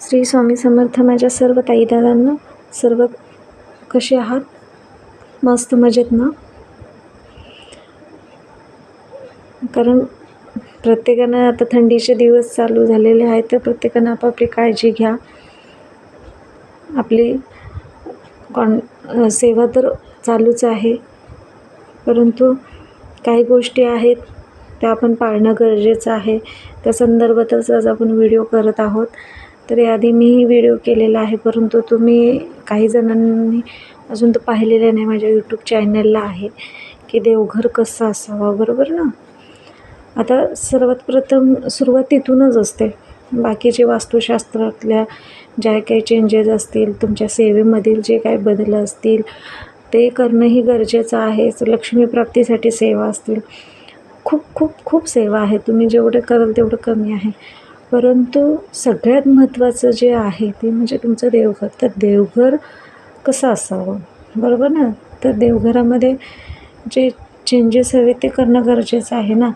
श्री स्वामी समर्थ माझ्या सर्व ताईदारांना सर्व कसे आहात? मस्त मजेत ना? कारण प्रत्येकानं आता थंडीचे दिवस चालू झालेले आहेत तर प्रत्येकानं आपापली काळजी घ्या. आपली कॉन सेवा तर चालूच आहे परंतु काही गोष्टी आहेत त्या आपण पाळणं गरजेचं आहे. त्या संदर्भातच आज आपण व्हिडिओ करत आहोत. तर याआधी मीही व्हिडिओ केलेला आहे परंतु तुम्ही काही जणांनी अजून तर पाहिलेलं नाही माझ्या यूट्यूब चॅनलला आहे की देवघर कसं असावं बरोबर ना? आता सर्वात प्रथम सुरुवात तिथूनच असते. बाकीचे वास्तुशास्त्रातल्या ज्या काही चेंजेस असतील तुमच्या सेवेमधील जे काही बदल असतील ते करणंही गरजेचं आहे. लक्ष्मीप्राप्तीसाठी सेवा असतील. खूप खूप खूप सेवा आहे तुम्ही जेवढं कराल तेवढं कमी आहे. परंतु सगळ्यात महत्त्वाचं जे आहे ते म्हणजे तुमचं देवघर. तर देवघर कसं असावं? बरोबर ना? तर देवघरामध्ये जे चेंजेस हवे ते करणं गरजेचं आहे ना?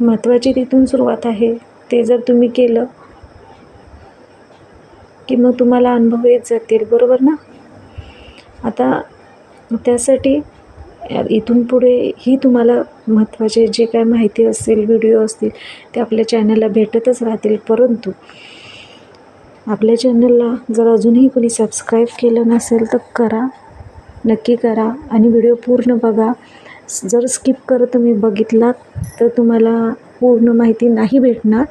महत्त्वाची तिथून सुरुवात आहे. ते जर तुम्ही केलं की मग तुम्हाला अनुभव येत जातील. बरोबर ना? आता त्यासाठी इथून पुढे ही तुम्हाला महत्त्वाचे जे काय माहिती असेल व्हिडिओ असतील ते आपल्या चॅनलला भेटतच राहतील. परंतु आपल्या चॅनलला जर अजूनही कोणी सबस्क्राईब केलं नसेल तर करा. नक्की करा आणि व्हिडिओ पूर्ण बघा. जर स्किप करत तुम्ही बघितलात तर तुम्हाला पूर्ण माहिती नाही भेटणार.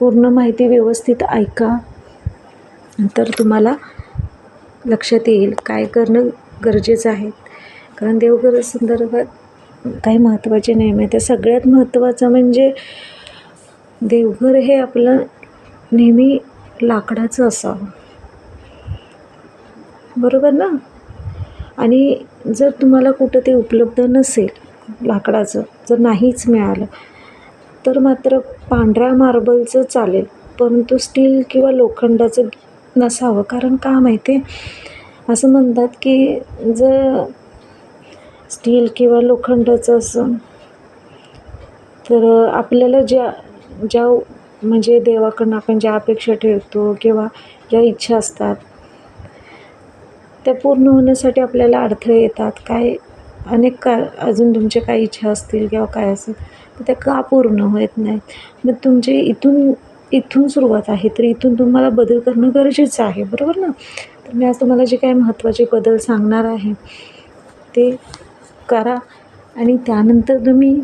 पूर्ण माहिती व्यवस्थित ऐका. तर तुम्हाला लक्षात येईल काय करणं गरजेचं आहे. कारण देवघर संदर्भात काही महत्त्वाचे नियम आहे त्या सगळ्यात महत्त्वाचं म्हणजे देवघर हे आपलं नेहमी लाकडाचं असावं. बरोबर ना? आणि जर तुम्हाला कुठं ते उपलब्ध नसेल लाकडाचं जर नाहीच मिळालं तर मात्र पांढऱ्या मार्बलचं चालेल परंतु स्टील किंवा लोखंडाचं नसावं. कारण का माहिती आहे असं म्हणतात की जर स्टील किंवा लोखंडाचं असं. तर आपल्याला ज्या ज्या म्हणजे देवाकडून आपण ज्या अपेक्षा ठेवतो किंवा ज्या इच्छा असतात त्या पूर्ण होण्यासाठी आपल्याला अडथळे येतात. काय अनेक का अजून तुमच्या काही इच्छा असतील किंवा काय असेल तर त्या का पूर्ण होत नाहीत? मग तुमचे इथून इथून सुरुवात आहे तर इथून तुम्हाला बदल करणं गरजेचं आहे बरोबर ना? तर मी आज तुम्हाला जे काही महत्त्वाचे बदल सांगणार आहे ते करा. आणि त्यानंतर तुम्ही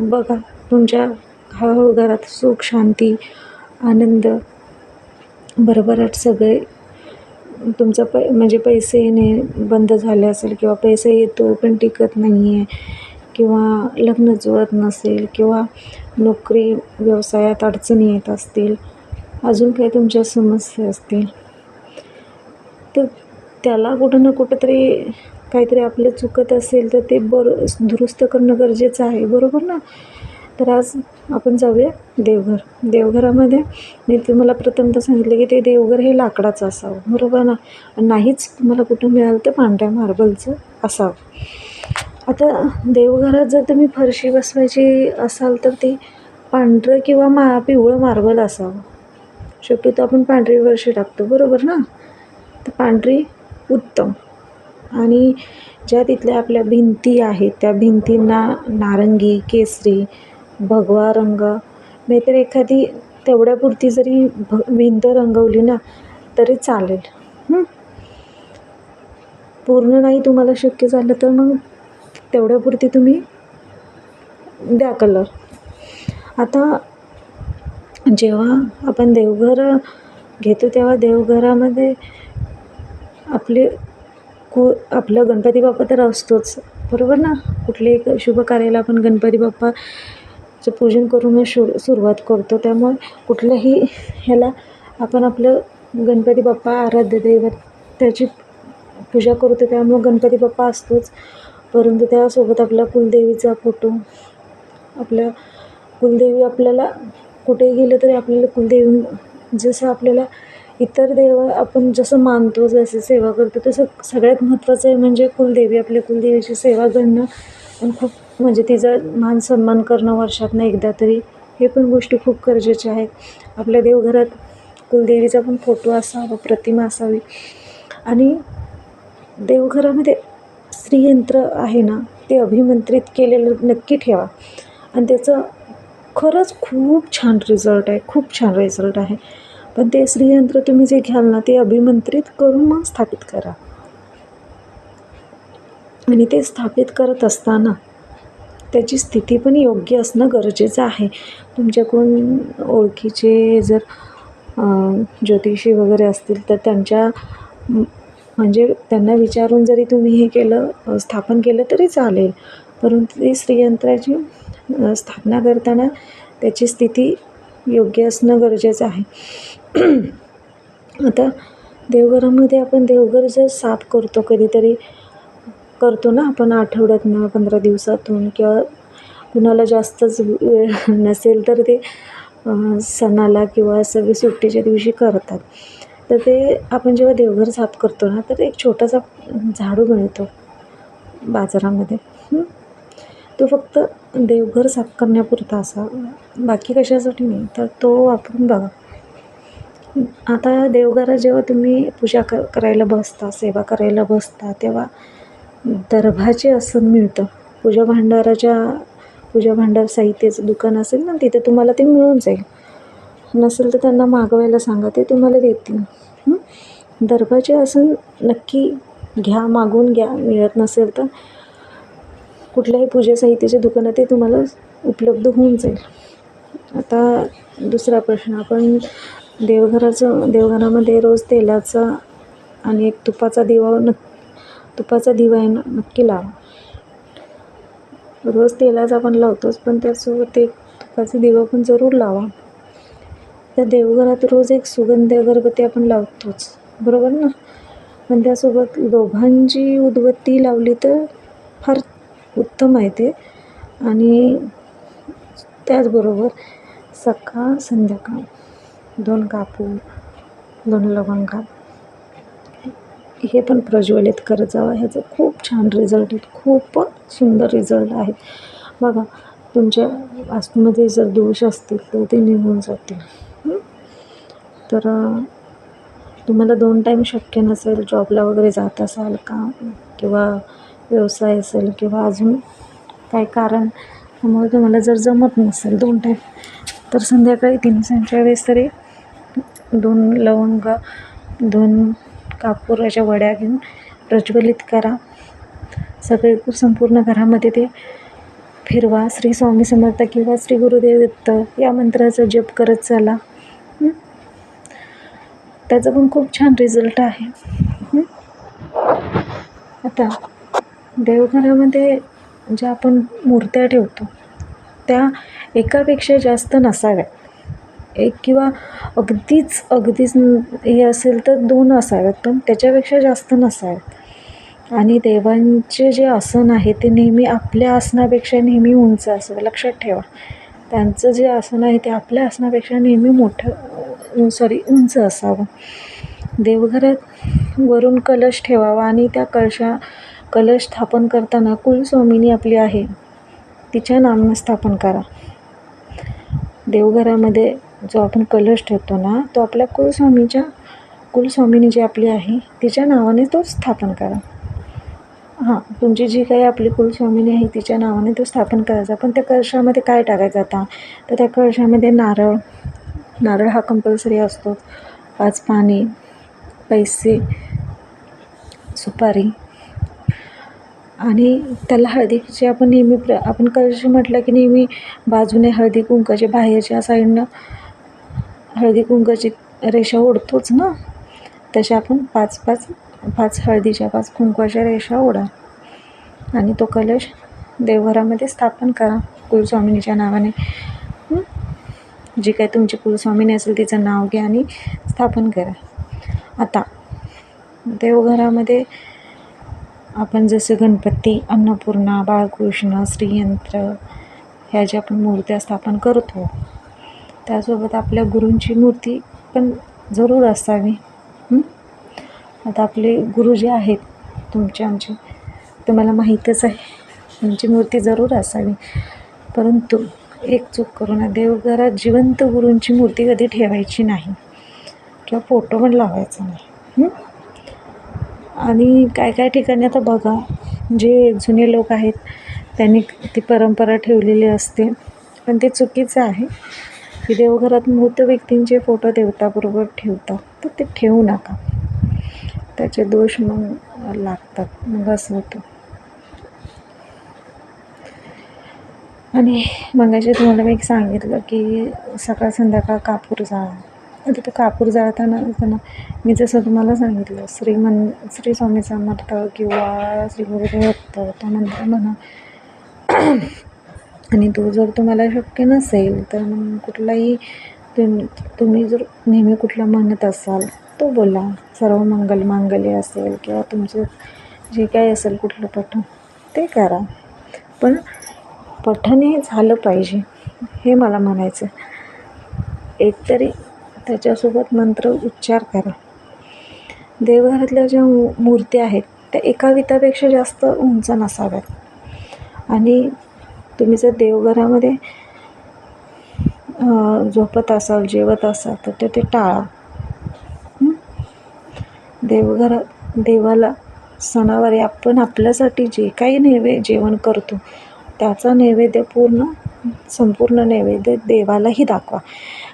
बघा तुमच्या हळूहळू घरात सुख शांती आनंद भरभराट सगळे तुमचं पै म्हणजे पैसे येणे बंद झाले असेल किंवा पैसे येतो पण टिकत नाही आहे किंवा लग्न जुळत नसेल किंवा नोकरी व्यवसायात अडचणी येत असतील अजून काही तुमच्या समस्या असतील तर त्याला कुठं ना कुठंतरी काहीतरी आपलं चुकत असेल तर ते बरं दुरुस्त करणं गरजेचं आहे. बरोबर ना? तर आज आपण जाऊया देवघर. देवघरामध्ये मी तुम्हाला प्रथमतः सांगितलं की ते देवघर हे लाकडाचं असावं. बरोबर ना? नाहीच तुम्हाला कुठं मिळालं तर पांढऱ्या मार्बलचं असावं. आता देवघरात जर तुम्ही फरशी बसवायची असाल तर ती पांढरं किंवा मा पिवळं मार्बल असावं. शक्यतो आपण पांढरी फरशी टाकतो. बरोबर ना? तर पांढरी उत्तम. आणि ज्या तिथल्या आपल्या भिंती आहेत त्या भिंतींना नारंगी केसरी भगवा रंग नाहीतर एखादी तेवढ्यापुरती जरी भ भिंत रंगवली ना तरी चालेल. पूर्ण नाही तुम्हाला शक्य झालं तर मग तेवढ्यापुरती तुम्ही द्या कलर आता जेव्हा आपण देवघर घेतो तेव्हा देवघरामध्ये आपले कु आपलं गणपती बाप्पा तर असतोच. बरोबर ना? कुठल्याही शुभ कार्याला आपण गणपती बाप्पाचं पूजन करून शु सुरुवात करतो. त्यामुळे कुठल्याही ह्याला आपण आपलं गणपती बाप्पा आराध्य दैवत त्याची पूजा करतो. त्यामुळं गणपती बाप्पा असतोच. परंतु त्यासोबत आपला कुलदेवीचा फोटो आपल्या कुलदेवी आपल्याला कुठेही गेलं तरी आपल्याला कुलदेवी जसं आपल्याला इतर देव आपण जसं मानतो जसं सेवा करतो तसं सगळ्यात महत्त्वाचं आहे म्हणजे कुलदेवी आपल्या कुलदेवीची सेवा करणं. आणि खूप म्हणजे तिचा मान सन्मान करणं वर्षातनं एकदा तरी. हे पण गोष्टी खूप गरजेच्या आहेत. आपल्या देवघरात कुलदेवीचा पण फोटो असावा प्रतिमा असावी. आणि देवघरामध्ये श्रीयंत्र आहे ना ते अभिमंत्रित केलेलं नक्की ठेवा. आणि त्याचं खरंच खूप छान रिझल्ट आहे खूप छान रिझल्ट आहे. पण ते श्रीयंत्र तुम्ही जे घ्याल ना ते अभिमंत्रित करून मग स्थापित करा. आणि ते स्थापित करत असताना त्याची स्थिती पण योग्य असणं गरजेचं आहे. तुमच्याकडून ओळखीचे जर ज्योतिषी वगैरे असतील तर त्यांच्या म्हणजे त्यांना विचारून जरी तुम्ही हे केलं स्थापन केलं तरी चालेल. परंतु ती स्त्रीयंत्राची स्थापना करताना त्याची स्थिती योग्य असणं गरजेचं आहे. आता देवघरामध्ये आपण देवघर जर साफ करतो कधीतरी करतो ना आपण आठवड्यातनं पंधरा दिवसातून किंवा कुणाला जास्तच वेळ नसेल तर ते सणाला किंवा सगळी सुट्टीच्या दिवशी करतात. तर ते आपण जेव्हा देवघर साफ करतो ना तर एक छोटासा झाडू मिळतो बाजारामध्ये. तो फक्त देवघर साफ करण्यापुरता असा बाकी कशासाठी नाही तर तो वापरून बघा. आता देवघरात जेव्हा तुम्ही पूजा क करायला बसता सेवा करायला बसता तेव्हा दर्भाचे आसन मिळतं. पूजा भांडाराच्या पूजा भांडार साहित्याचं दुकान असेल ना तिथे तुम्हाला ते मिळून जाईल. नसेल तर त्यांना मागवायला सांगा ते तुम्हाला देतील. दर्भाचे आसन नक्की घ्या मागून घ्या मिळत नसेल तर कुठल्याही पूजा साहित्याच्या दुकानात ते तुम्हाला उपलब्ध होऊन जाईल. आता दुसरा प्रश्न आपण देवघराचं देवघरामध्ये रोज तेलाचा आणि एक तुपाचा दिवा नक् तुपाचा दिवा आहे ना नक्की लावा. रोज तेलाचा आपण लावतोच पण त्यासोबत एक तुपाचा दिवा पण जरूर लावा. त्या देवघरात रोज एक सुगंधी अगरबत्ती आपण लावतोच बरोबर ना? पण त्यासोबत लोभांची उदबत्ती लावली तर फार उत्तम आहे ते. आणि त्याचबरोबर सकाळ संध्याकाळ. दोन कापूर दोन लवंगा. हे पण प्रज्वलित करत जावं. ह्याचं खूप छान रिझल्ट आहेत खूपच सुंदर रिझल्ट आहेत बघा तुमच्या वास्तूमध्ये जर दोष असतील तर ते निघून जातील. तर तुम्हाला दोन टाईम शक्य नसेल जॉबला वगैरे जात असाल का? किंवा व्यवसाय असेल किंवा अजून काही कारण? त्यामुळे तुम्हाला जर जमत नसेल दोन टाईम तर संध्याकाळी तीन सांच्या वेळेस तरी दोन लवंग दोन कापुराच्या वड्या घेऊन प्रज्वलित करा. सगळे संपूर्ण घरामध्ये ते फिरवा. श्री स्वामी समर्थ किंवा श्री गुरुदेव दत्त या मंत्राचा जप करत चला. त्याचा पण खूप छान रिझल्ट आहे. आता देवघरामध्ये ज्या आपण मूर्त्या ठेवतो त्या एकापेक्षा जास्त नसाव्या एक किंवा अगदीच अगदीच हे असेल तर दोन असाव्यात पण त्याच्यापेक्षा जास्त नसाव्यात आणि देवांचे जे आसन आहे ते नेहमी आपल्या आसनापेक्षा नेहमी उंच असावं लक्षात ठेवा. त्यांचं जे आसन आहे ते आपल्या आसनापेक्षा नेहमी मोठं सॉरी उंच असावं. देवघरात वरून कलश ठेवावा आणि त्या कलशा कलश स्थापन करताना कुलस्वामिनी आपली आहे तिच्या नामनं स्थापन करा. देवघरामध्ये जो आपण कलश ठेवतो ना तो आपल्या कुलस्वामीच्या कुलस्वामिनी जी आपली आहे तिच्या नावाने तो स्थापन करा. हां तुमची जी काही आपली कुलस्वामिनी आहे तिच्या नावाने तो स्थापन करायचा. पण त्या कळशामध्ये काय टाकायचं आता? तर त्या कळशामध्ये नारळ नारळ हा कंपल्सरी असतो. पाच पाणी पैसे सुपारी. आणि त्याला हळदीचे आपण नेहमी प्र आपण कळशी म्हटलं की नेहमी बाजूने हळदी कुंकाच्या बाहेरच्या साईडनं हळदी कुंकाची रेषा ओढतोच ना? तशा आपण पाच पाच पाच हळदीच्या पाच कुंकवाच्या रेषा ओढा. आणि तो कलश देवघरामध्ये स्थापन करा कुलस्वामिनीच्या नावाने. जी काही तुमची कुलस्वामिनी असेल तिचं नाव घ्या आणि स्थापन करा. आता देवघरामध्ये आपण जसं गणपती अन्नपूर्णा बाळकृष्ण श्रीयंत्र ह्या ज्या आपण मूर्त्या स्थापन करतो त्यासोबत आपल्या गुरूंची मूर्ती पण जरूर असावी. आता आपले गुरु जे आहेत तुमचे आमचे तुम्हाला माहीतच आहे. त्यांची मूर्ती जरूर असावी. परंतु एक चूक करू ना देवघरात जिवंत गुरूंची मूर्ती कधी ठेवायची नाही. किंवा फोटो पण लावायचा नाही. आणि काय काय ठिकाणी आता बघा जे जुने लोक आहेत त्यांनी ती परंपरा ठेवलेली असते. पण ते चुकीचं आहे. की देवघरात मृत व्यक्तींचे फोटो देवताबरोबर ठेवतात तर ते ठेवू नका. त्याचे दोष मग लागतात. मग असं होतं. आणि मगाशी तुम्हाला मी एक सांगितलं की सकाळ संध्याकाळ कापूर जाळा. आता तो कापूर जाळताना असताना मी जसं तुम्हाला सांगितलं श्री मन श्री स्वामी समर्थ किंवा श्री गुरुदेव त्यानंतर म्हणा. आणि तो जर तुम्हाला शक्य नसेल तर मग कुठलाही तुम तुम्ही जर नेहमी कुठला म्हणत असाल तो बोला. सर्व मंगल मांगल्य असेल किंवा तुमचं जे काही असेल कुठलं पठण ते करा. पण पठण हे झालं पाहिजे हे मला म्हणायचं एकतरी त्याच्यासोबत मंत्र उच्चार करा. देवघरातल्या ज्या मू मूर्ती आहेत त्या एका वितापेक्षा जास्त उंच नसाव्यात. आणि तुम्ही जर देवघरामध्ये झोपत असाल जेवत असाल तर ते ते टाळा. देवघरात देवाला सणावारी आपण आपल्यासाठी जे काही नैवे जेवण करतो त्याचा नैवेद्य पूर्ण संपूर्ण नैवेद्य देवालाही दाखवा.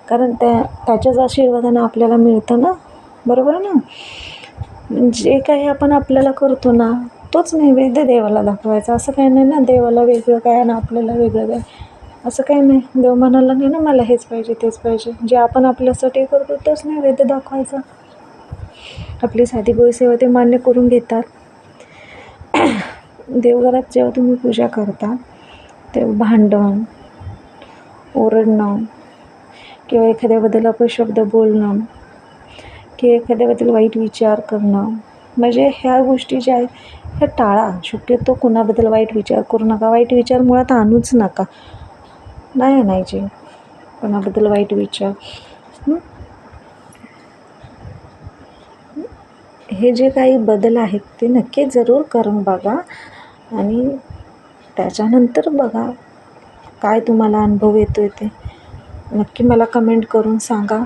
कारण त्या त्याच्याच आशीर्वादानं आपल्याला मिळतं ना? बरोबर ना? जे काही आपण आपल्याला करतो ना तोच नैवेद्य देवाला दाखवायचा. असं काही नाही ना देवाला वेगळं काय आणि आपल्याला वेगळं काय? असं काही नाही. देव म्हणाला नाही ना मला हेच पाहिजे तेच पाहिजे. जे आपण आपल्यासाठी करतो तोच नैवेद्य दाखवायचा. आपली साधी गोळी सेवा ते मान्य करून घेतात. देवघरात जेव्हा तुम्ही पूजा करता तेव्हा भांडण ओरडणं किंवा एखाद्याबद्दल अपशब्द बोलणं किंवा एखाद्याबद्दल वाईट विचार करणं म्हणजे ह्या गोष्टी ज्या आहेत हे टाळा. शक्यतो कुणाबद्दल वाईट विचार करू नका. वाईट विचार मुळात आणूच नका. नाही आणायचे. कोणाबद्दल वाईट विचार. हे? जे काही बदल आहेत ते नक्की जरूर करून बघा आणि त्याच्यानंतर बघा काय तुम्हाला अनुभव येतो आहे ते. नक्की मला कमेंट करून सांगा.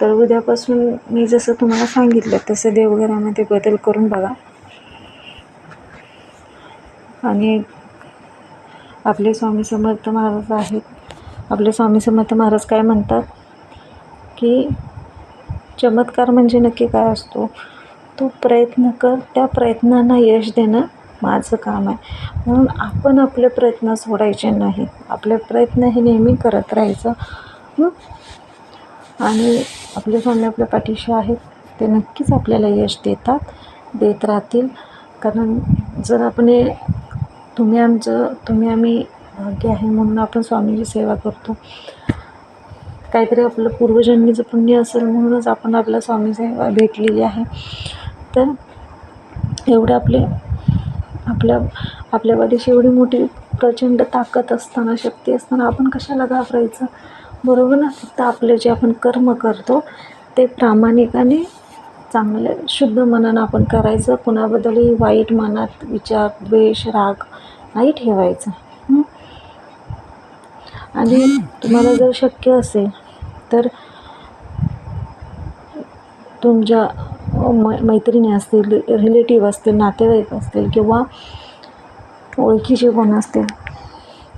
तर उद्यापासून मी जसं तुम्हाला सांगितलं तसं देवघरामध्ये बदल करून बघा. आणि आपले स्वामी समर्थ महाराज आहेत. आपले स्वामी समर्थ महाराज काय म्हणतात की चमत्कार म्हणजे नक्की काय असतो? तू प्रयत्न कर त्या प्रयत्नांना यश देणं माझं काम आहे. म्हणून आपण आपले प्रयत्न सोडायचे नाहीत आपले प्रयत्न हे नेहमी करत राहायचं. आणि आपले स्वामी आपल्या पाठीशी आहेत ते नक्कीच आपल्याला यश देतात देत राहतील. कारण जर आपण हे तुम्ही आमचं तुम्ही आम्ही भाग्य आहे म्हणून आपण स्वामीची सेवा करतो. काहीतरी आपलं पूर्वजन्मीचं पुण्य असेल म्हणूनच आपण आपल्या स्वामी सेवा भेटलेली आहे. तर एवढं आपले आपल्या आपल्या पाठीशी एवढी मोठी प्रचंड ताकद असताना शक्ती असताना आपण कशाला घाबरायचं? बरोबर ना? फक्त आपले जे आपण कर्म करतो ते प्रामाणिकाने चांगले शुद्ध मनानं आपण करायचं. कुणाबद्दलही वाईट मनात विचार द्वेष राग नाही ठेवायचं? आणि तुम्हाला जर शक्य असेल तर तुमच्या मै मैत्रिणी असतील रिलेटिव्ह असतील नातेवाईक असतील किंवा ओळखीचे कोण असतील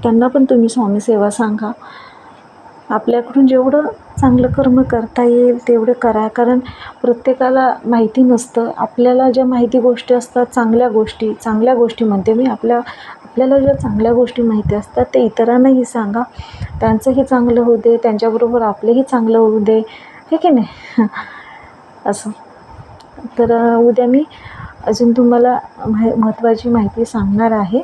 त्यांना पण तुम्ही स्वामी सेवा सांगा. आपल्याकडून जेवढं चांगलं कर्म करता येईल तेवढं करा. कारण प्रत्येकाला माहिती नसतं. आपल्याला ज्या माहिती गोष्टी असतात चांगल्या गोष्टी चांगल्या गोष्टी म्हणते मी आपल्या आपल्याला ज्या चांगल्या गोष्टी माहिती असतात ते इतरांनाही सांगा. त्यांचंही चांगलं होऊ दे त्यांच्याबरोबर आपलंही चांगलं होऊ दे. हे की नाही? असं. तर उद्या मी अजून तुम्हाला माहि महत्त्वाची माहिती सांगणार आहे.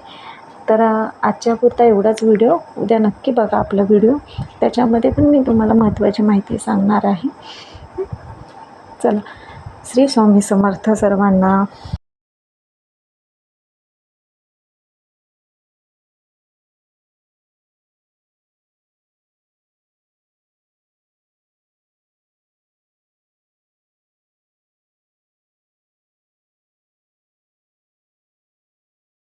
तर आजच्यापुरता आजच्या पुरता एवढाच व्हिडिओ उद्या नक्की बघा आपला व्हिडिओ त्याच्यामध्ये पण मी तुम्हाला महत्त्वाची माहिती सांगणार आहे. चला. श्री स्वामी समर्थ सर्वांना